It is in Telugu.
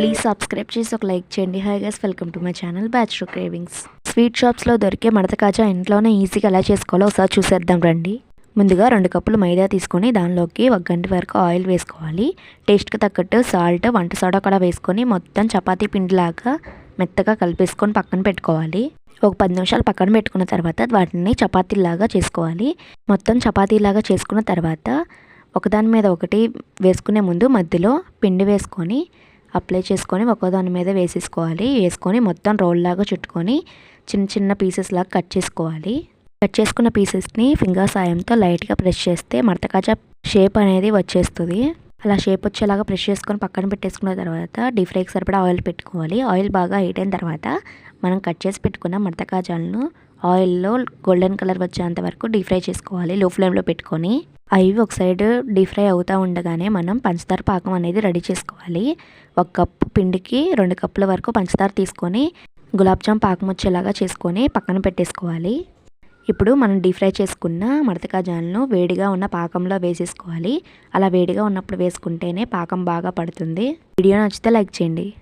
ప్లీజ్ సబ్స్క్రైబ్ చేసి ఒక లైక్ చేయండి. Hi guys welcome to my channel bachelor cravings sweet షాప్స్లో దొరికే మడత కాజా ఇంట్లోనే ఈజీగా ఎలా చేసుకోవాలో ఒకసారి చూసేద్దాం రండి. ముందుగా రెండు కప్పులు మైదా తీసుకొని దానిలోకి ఒక గంట వరకు ఆయిల్ వేసుకోవాలి. టేస్ట్కి తగ్గట్టు సాల్ట్ వంట సోడా కూడా వేసుకొని మొత్తం చపాతీ పిండిలాగా మెత్తగా కలిపేసుకొని పక్కన పెట్టుకోవాలి. ఒక పది నిమిషాలు పక్కన పెట్టుకున్న తర్వాత వాటిని చపాతీలాగా చేసుకోవాలి. మొత్తం చపాతీలాగా చేసుకున్న తర్వాత ఒకదాని మీద ఒకటి వేసుకునే ముందు మధ్యలో పిండి వేసుకొని అప్లై చేసుకొని ఒకదాని మీద వేసేసుకోవాలి. వేసుకొని మొత్తం రోల్ లాగా చుట్టుకొని చిన్న చిన్న పీసెస్ లాగా కట్ చేసుకోవాలి. కట్ చేసుకున్న పీసెస్ని ఫింగర్ సాయంతో లైట్గా ప్రెస్ చేస్తే మడతకాజా షేప్ అనేది వచ్చేస్తుంది. అలా షేప్ వచ్చేలాగా ప్రెష్ చేసుకొని పక్కన పెట్టేసుకున్న తర్వాత డీప్ ఫ్రైకి సరిపడా ఆయిల్ పెట్టుకోవాలి. ఆయిల్ బాగా హీట్ అయిన తర్వాత మనం కట్ చేసి పెట్టుకున్న మడతకాజాలను ఆయిల్లో గోల్డెన్ కలర్ వచ్చేంత వరకు డీప్ ఫ్రై చేసుకోవాలి. లో ఫ్లేమ్లో పెట్టుకొని అవి ఒక సైడ్ డీప్ ఫ్రై అవుతూ ఉండగానే మనం పంచదార పాకం అనేది రెడీ చేసుకోవాలి. ఒక కప్పు పిండికి రెండు కప్పుల వరకు పంచదార తీసుకొని గులాబ్ జామ్ పాకం వచ్చేలాగా చేసుకొని పక్కన పెట్టేసుకోవాలి. ఇప్పుడు మనం డీప్ ఫ్రై చేసుకున్న మడతకాజాలను వేడిగా ఉన్న పాకంలో వేసేసుకోవాలి. అలా వేడిగా ఉన్నప్పుడు వేసుకుంటేనే పాకం బాగా పడుతుంది. వీడియో నచ్చితే లైక్ చేయండి.